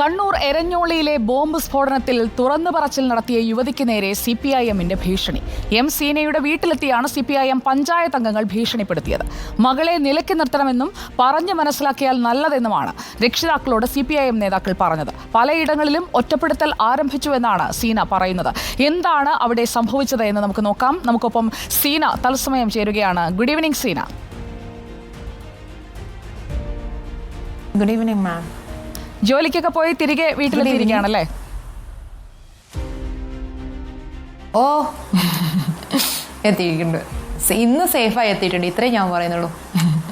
Kannur എരഞ്ഞോളിയിലെ bomb സ്ഫോടനത്തിൽ തുറന്നു പറച്ചിൽ നടത്തിയ യുവതിക്ക് നേരെ സി പി ഐ എമ്മിന്റെ ഭീഷണി. എം സീനയുടെ വീട്ടിലെത്തിയാണ് C P I M panchayat അംഗങ്ങൾ ഭീഷണിപ്പെടുത്തിയത്. മകളെ നിലയ്ക്ക് നിർത്തണമെന്നും പറഞ്ഞു മനസ്സിലാക്കിയാൽ നല്ലതെന്നുമാണ് രക്ഷിതാക്കളോട് സി പി ഐ എം നേതാക്കൾ പറഞ്ഞത്. പലയിടങ്ങളിലും ഒറ്റപ്പെടുത്തൽ ആരംഭിച്ചുവെന്നാണ് സീന പറയുന്നത്. എന്താണ് അവിടെ സംഭവിച്ചത് എന്ന് നമുക്ക് നോക്കാം. നമുക്കൊപ്പം സീന തത്സമയം ചേരുകയാണ്. Good evening Seena. Good evening ma'am. ജോലിക്കൊക്കെ പോയി തിരികെ വീട്ടിലെത്തിയിരിക്കുകയാണല്ലേ? ഓ. എത്തിയിട്ടുണ്ട്. ഇന്ന് സേഫായി എത്തിയിട്ടുണ്ട്. ഇത്രേ ഞാൻ പറയുന്നുള്ളൂ.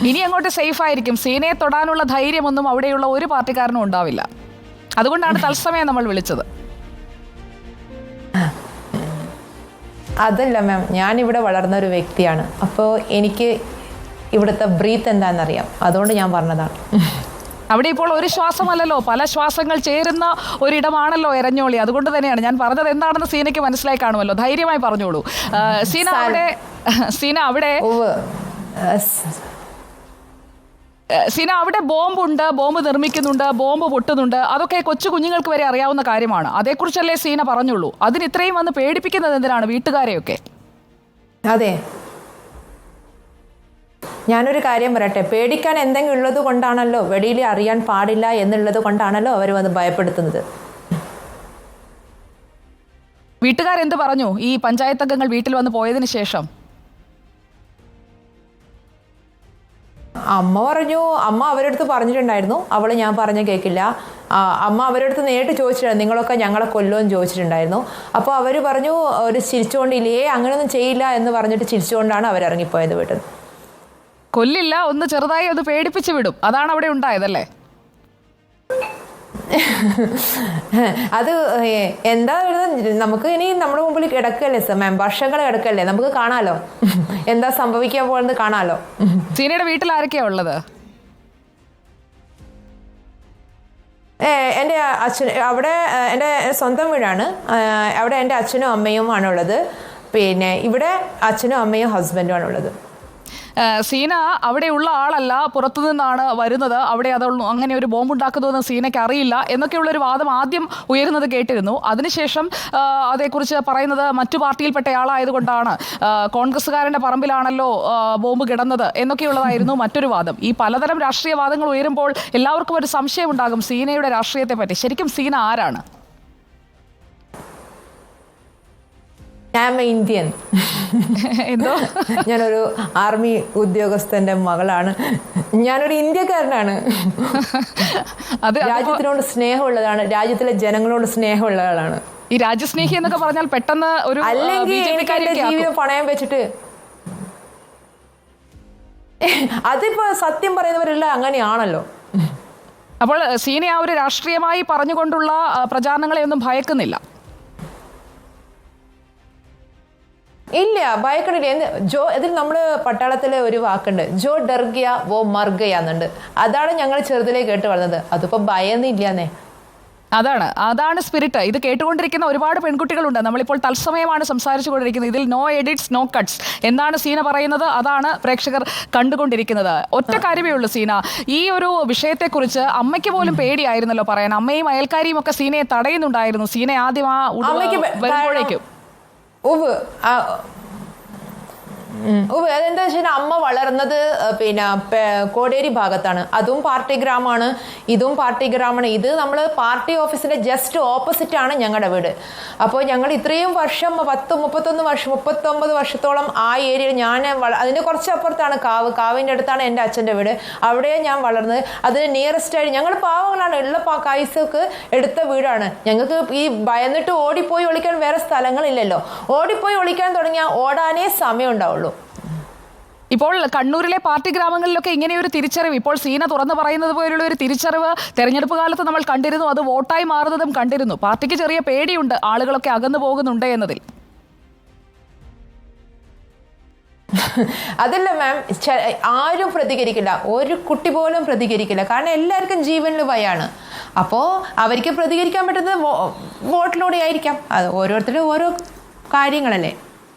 ഇനി അങ്ങോട്ട് സേഫ് ആയിരിക്കും സീനയെ തൊടാനുള്ള ധൈര്യമൊന്നും അവിടെയുള്ള ഒരു പാർട്ടിക്കാരനും ഉണ്ടാവില്ല. അതുകൊണ്ടാണ് തത്സമയം നമ്മൾ വിളിച്ചത്. അതല്ല മാം ഞാൻ ഇവിടെ വളർന്ന ഒരു വ്യക്തിയാണ്. അപ്പോൾ എനിക്ക് ഇവിടുത്തെ ബ്രീത്ത് എന്താണെന്നറിയാം. അതുകൊണ്ട് ഞാൻ പറഞ്ഞതാണ്. അവിടെ ഇപ്പോൾ ഒരു ശ്വാസമല്ലല്ലോ. പല ശ്വാസങ്ങൾ ചേരുന്ന ഒരിടമാണല്ലോ എരഞ്ഞോളി. അതുകൊണ്ട് തന്നെയാണ് ഞാൻ പറഞ്ഞത് എന്താണെന്ന് സീനയ്ക്ക് മനസ്സിലായി കാണുമല്ലോ. ധൈര്യമായി പറഞ്ഞോളൂ. സീന അവിടെ സീന അവിടെ സിന അവിടെ ബോംബുണ്ട് ബോംബ് നിർമ്മിക്കുന്നുണ്ട് ബോംബ് പൊട്ടുന്നുണ്ട്. അതൊക്കെ കൊച്ചു കുഞ്ഞുങ്ങൾക്ക് വരെ അറിയാവുന്ന കാര്യമാണ്. അതേക്കുറിച്ചല്ലേ സീന പറഞ്ഞുള്ളൂ. അതിന് ഇത്രയും വന്ന് പേടിപ്പിക്കുന്നത് എന്തിനാണ് വീട്ടുകാരെയൊക്കെ? അതെ. ഞാനൊരു കാര്യം പറയട്ടെ. പേടിക്കാൻ എന്തെങ്കിലും ഉള്ളത് കൊണ്ടാണല്ലോ വെളിയിൽ അറിയാൻ പാടില്ല എന്നുള്ളത് കൊണ്ടാണല്ലോ അവർ വന്ന് ഭയപ്പെടുത്തുന്നത്. വീട്ടുകാരെന്ത് പറഞ്ഞു? ഈ പഞ്ചായത്ത് അംഗങ്ങൾ വീട്ടിൽ വന്ന് പോയതിന് ശേഷം? അമ്മ പറഞ്ഞു അമ്മ അവരടുത്ത് പറഞ്ഞിട്ടുണ്ടായിരുന്നു. അവൾ ഞാൻ പറഞ്ഞ കേൾക്കില്ല അമ്മ അവരടുത്ത് നേരിട്ട് ചോദിച്ചിട്ടുണ്ടായിരുന്നു നിങ്ങളൊക്കെ ഞങ്ങളെ കൊല്ലുമെന്ന് ചോദിച്ചിട്ടുണ്ടായിരുന്നു. അപ്പോൾ അവർ പറഞ്ഞു ഒരു ചിരിച്ചുകൊണ്ടില്ലേ? അങ്ങനെയൊന്നും ചെയ്യില്ല എന്ന് പറഞ്ഞിട്ട് ചിരിച്ചുകൊണ്ടാണ് അവർ ഇറങ്ങിപ്പോയത് വീട്ടിൽ നിന്ന്. കൊല്ലില്ല ഒന്ന് ചെറുതായി ഒന്ന് പേടിപ്പിച്ചു വിടും. അതാണ് അവിടെ ഉണ്ടായതല്ലേ? അത് എന്താ നമുക്ക് ഇനി നമ്മുടെ മുമ്പിൽ കിടക്കല്ലേ സർ മാം വർഷങ്ങൾ കിടക്കല്ലേ? നമുക്ക് കാണാലോ? എന്താ സംഭവിക്കാൻ പോകുന്നത് കാണാലോ? സീനയുടെ വീട്ടിൽ ആരൊക്കെയാ ഉള്ളത്? ഏ, എന്റെ അച്ഛൻ അവിടെ എന്റെ സ്വന്തം വീടാണ്. അവിടെ എന്റെ അച്ഛനും അമ്മയും ആണുള്ളത് പിന്നെ ഇവിടെ അച്ഛനും അമ്മയും ഹസ്ബൻഡും ആണുള്ളത് സീന അവിടെയുള്ള ആളല്ല പുറത്തു നിന്നാണ് വരുന്നത്. അവിടെ അത് അങ്ങനെ ഒരു ബോംബ് ഉണ്ടാക്കുന്നതെന്ന് സീനയ്ക്ക് അറിയില്ല എന്നൊക്കെയുള്ള ഒരു വാദം ആദ്യം ഉയരുന്നത് കേട്ടിരുന്നു. അതിനുശേഷം അതേക്കുറിച്ച് പറയുന്നത് മറ്റു പാർട്ടിയിൽപ്പെട്ട ആളായതുകൊണ്ടാണ്. കോൺഗ്രസ്സുകാരന്റെ പറമ്പിലാണല്ലോ ബോംബ് കിടന്നത് എന്നൊക്കെയുള്ളതായിരുന്നു മറ്റൊരു വാദം. ഈ പലതരം രാഷ്ട്രീയ വാദങ്ങൾ ഉയരുമ്പോൾ എല്ലാവർക്കും ഒരു സംശയമുണ്ടാകും സീനയുടെ രാഷ്ട്രീയത്തെ പറ്റി ശരിക്കും സീന ആരാണ്? ഞാൻ ഇന്ത്യൻ എന്തോ? ഞാനൊരു ആർമി ഉദ്യോഗസ്ഥന്റെ മകളാണ്. ഞാനൊരു ഇന്ത്യക്കാരനാണ്. അത് രാജ്യത്തിനോട് സ്നേഹമുള്ളതാണ്. രാജ്യത്തിലെ ജനങ്ങളോട് സ്നേഹമുള്ള ആളാണ് ഈ രാജ്യസ്നേഹി എന്നൊക്കെ പറഞ്ഞാൽ പെട്ടെന്ന് ഒരു ആ, അല്ലെങ്കിൽ. ജീവിതം പണയം വെച്ചിട്ട് അതിപ്പോ സത്യം പറയുന്നവരെല്ലാം അങ്ങനെയാണല്ലോ. അപ്പോൾ സീനെ ആ ഒരു രാഷ്ട്രീയമായി പറഞ്ഞുകൊണ്ടുള്ള ആ, പ്രചാരണങ്ങളെ ഒന്നും ഭയക്കുന്നില്ല. ഇല്ല ഭയക്കണില്ല. ജോ ഇതിൽ നമ്മൾ പട്ടാളത്തിലെ ഒരു വാക്കുണ്ട്. ജോ ഡർഗിയ വോ മർഗയാന്നുണ്ട് അതാണ് ഞങ്ങൾ ചെറുതിലേ കേട്ട് വളർന്നത്. അതിപ്പോ ഭയൊന്നുമില്ലാന്നേ അതാണ്. അതാണ് സ്പിരിറ്റ് ഇത് കേട്ടുകൊണ്ടിരിക്കുന്ന ഒരുപാട് പെൺകുട്ടികളുണ്ട്. നമ്മളിപ്പോൾ തത്സമയമാണ് സംസാരിച്ചു കൊണ്ടിരിക്കുന്നത് ഇതിൽ നോ എഡിറ്റ്സ് നോ കട്ട്സ് എന്താണ് സീന പറയുന്നത്? അതാണ് പ്രേക്ഷകർ കണ്ടുകൊണ്ടിരിക്കുന്നത്. ഒറ്റ കാര്യമേ ഉള്ളൂ സീന. ഈ ഒരു വിഷയത്തെക്കുറിച്ച് അമ്മയ്ക്ക് പോലും പേടിയായിരുന്നല്ലോ പറയാൻ. അമ്മയും അയൽക്കാരിയും ഒക്കെ സീനയെ തടയുന്നുണ്ടായിരുന്നു. സീന ആദ്യം ആ വരുമ്പോഴേക്കും. ഉവ് ആ, ഉം. അതെന്താ വെച്ചാൽ അമ്മ വളർന്നത് പിന്നെ കോടേരി ഭാഗത്താണ്. അതും പാർട്ടി ഗ്രാമമാണ്. ഇതും പാർട്ടി ഗ്രാമമാണ്. ഇത് നമ്മൾ പാർട്ടി ഓഫീസിന്റെ ജസ്റ്റ് ഓപ്പോസിറ്റ് ആണ് ഞങ്ങളുടെ വീട്. അപ്പോൾ ഞങ്ങൾ ഇത്രയും വർഷം പത്ത് മുപ്പത്തൊന്ന് വർഷം മുപ്പത്തൊമ്പത് വർഷത്തോളം ആ ഏരിയയിൽ ഞാൻ അതിന്റെ കുറച്ച് അപ്പുറത്താണ് കാവ്. കാവിന്റെ അടുത്താണ് എന്റെ അച്ഛന്റെ വീട്. അവിടെ ഞാൻ വളർന്നത്. അതിന് നിയറസ്റ്റ് ആയിട്ട് ഞങ്ങൾ പാവങ്ങളാണ്. ഉള്ള പ- എടുത്ത വീടാണ്. ഞങ്ങൾക്ക് ഈ ഭയന്നിട്ട് ഓടിപ്പോയി ഒളിക്കാൻ വേറെ സ്ഥലങ്ങളില്ലല്ലോ. ഓടിപ്പോയി ഒളിക്കാൻ തുടങ്ങിയാൽ ഓടാനേ സമയം ഇപ്പോൾ കണ്ണൂരിലെ പാർട്ടി ഗ്രാമങ്ങളിലൊക്കെ ഇങ്ങനെ ഒരു തിരിച്ചറിവ്. ഇപ്പോൾ സീന തുറന്നു പറയുന്നത് പോലുള്ള ഒരു തിരിച്ചറിവ് തെരഞ്ഞെടുപ്പ് കാലത്ത് നമ്മൾ കണ്ടിരുന്നു. അത് വോട്ടായി മാറുന്നതും കണ്ടിരുന്നു. പാർട്ടിക്ക് ചെറിയ പേടിയുണ്ട് ആളുകളൊക്കെ അകന്നു പോകുന്നുണ്ട് എന്നതിൽ. അതല്ല മാം ആരും പ്രതികരിക്കില്ല. ഒരു കുട്ടി പോലും പ്രതികരിക്കില്ല. കാരണം എല്ലാവർക്കും ജീവനിൽ ഭയാണ് അപ്പോൾ അവർക്ക് പ്രതികരിക്കാൻ പറ്റുന്നത് വോട്ടിലൂടെ ആയിരിക്കാം. അത് ഓരോരുത്തരും ഓരോ കാര്യങ്ങളല്ലേ.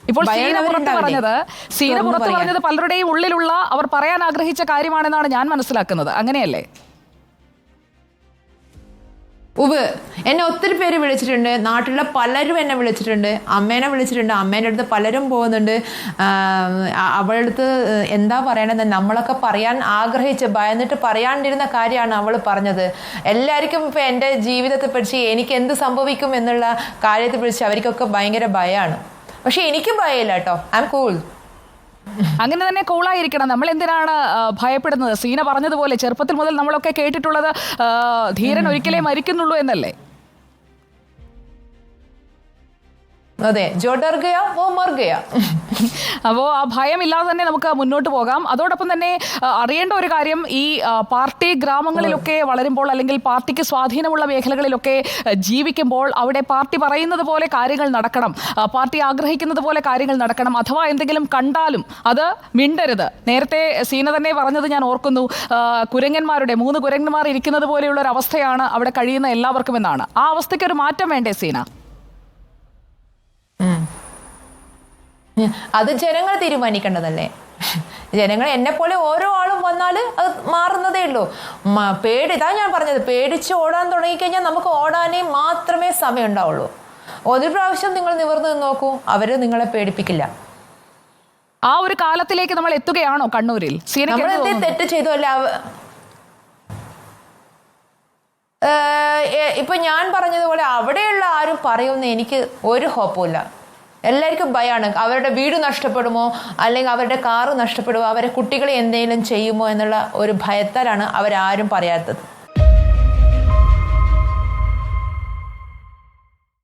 ഇപ്പോൾ സീന പുറത്ത് പറഞ്ഞത്. സീന പുറത്ത് പറഞ്ഞത് പലരുടെയും ഉള്ളിലുള്ള അവർ പറയാൻ ആഗ്രഹിച്ച കാര്യമാണെന്നാണ് ഞാൻ മനസ്സിലാക്കുന്നത്. അങ്ങനെയല്ലേ? ഉവ് എന്നെ ഒത്തിരി പേര് വിളിച്ചിട്ടുണ്ട്. നാട്ടിലെ പലരും എന്നെ വിളിച്ചിട്ടുണ്ട്. അമ്മേനെ വിളിച്ചിട്ടുണ്ട്. അമ്മേന്റെ അടുത്ത് പലരും പോകുന്നുണ്ട്. അവളടുത്ത് അ- അവളുടെ അടുത്ത് എന്താ പറയണത് നമ്മളൊക്കെ പറയാൻ ആഗ്രഹിച്ച് ഭയന്നിട്ട് പറയാണ്ടിരുന്ന കാര്യമാണ് അവൾ പറഞ്ഞത്. എല്ലാവർക്കും ഇപ്പോൾ എന്റെ ജീവിതത്തെ എനിക്ക് എന്ത് സംഭവിക്കും എന്നുള്ള കാര്യത്തെ അവർക്കൊക്കെ ഭയങ്കര ഭയമാണ് പക്ഷെ എനിക്ക് ഭയമില്ല കേട്ടോ. ഐ എം കൂൾ അങ്ങനെ തന്നെ കൂളായിരിക്കണം നമ്മൾ എന്തിനാണ് ഭയപ്പെടുന്നത്? സീന പറഞ്ഞതുപോലെ ചെറുപ്പത്തിൽ മുതൽ നമ്മളൊക്കെ കേട്ടിട്ടുള്ളത് ധീരൻ ഒരിക്കലേ മരിക്കുന്നുള്ളൂ എന്നല്ലേ? അതെ ജോ ഡർ ഭയം ഗയാ അപ്പോൾ ആ തന്നെ നമുക്ക് മുന്നോട്ട് പോകാം. അതോടൊപ്പം തന്നെ അറിയേണ്ട ഒരു കാര്യം ഈ പാർട്ടി ഗ്രാമങ്ങളിലൊക്കെ വളരുമ്പോൾ അല്ലെങ്കിൽ പാർട്ടിക്ക് സ്വാധീനമുള്ള മേഖലകളിലൊക്കെ ജീവിക്കുമ്പോൾ അവിടെ പാർട്ടി പറയുന്നത് പോലെ കാര്യങ്ങൾ നടക്കണം. പാർട്ടി ആഗ്രഹിക്കുന്നത് പോലെ കാര്യങ്ങൾ നടക്കണം. അഥവാ എന്തെങ്കിലും കണ്ടാലും അത് മിണ്ടരുത്. നേരത്തെ സീന തന്നെ പറഞ്ഞത് ഞാൻ ഓർക്കുന്നു. കുരങ്ങന്മാരുടെ മൂന്ന് കുരങ്ങന്മാർ ഇരിക്കുന്നത് പോലെയുള്ള ഒരു അവസ്ഥയാണ് അവിടെ കഴിയുന്ന എല്ലാവർക്കും എന്നാണ്. ആ അവസ്ഥയ്ക്ക് ഒരു മാറ്റം വേണ്ടേ സീന? അത് ജനങ്ങൾ തീരുമാനിക്കേണ്ടതല്ലേ? ജനങ്ങൾ എന്നെ പോലെ ഓരോ ആളും വന്നാൽ അത് മാറുന്നതേ ഉള്ളൂ. പേടി ഇതാ ഞാൻ പറഞ്ഞത് പേടിച്ച് ഓടാൻ തുടങ്ങിക്കഴിഞ്ഞാൽ നമുക്ക് ഓടാനേ മാത്രമേ സമയം ഉണ്ടാവുള്ളൂ. ഒരു പ്രാവശ്യം നിങ്ങൾ നിവർന്ന് നിന്ന് നോക്കൂ അവർ നിങ്ങളെ പേടിപ്പിക്കില്ല. ആ ഒരു കാലത്തിലേക്ക് നമ്മൾ എത്തുകയാണോ കണ്ണൂരിൽ? നമ്മൾ തെറ്റ് ചെയ്തു അല്ല ഇപ്പൊ ഞാൻ പറഞ്ഞതുപോലെ അവിടെയുള്ള ആരും പറയുമെന്ന് എനിക്ക് ഒരു ഹോപ്പുമില്ല എല്ലാവർക്കും ഭയമാണ് അവരുടെ വീട് നഷ്ടപ്പെടുമോ? അല്ലെങ്കിൽ അവരുടെ കാറ് നഷ്ടപ്പെടുമോ? അവരെ കുട്ടികളെ എന്തെങ്കിലും ചെയ്യുമോ എന്നുള്ള ഒരു ഭയത്താലാണ് അവരാരും പറയാത്തത്.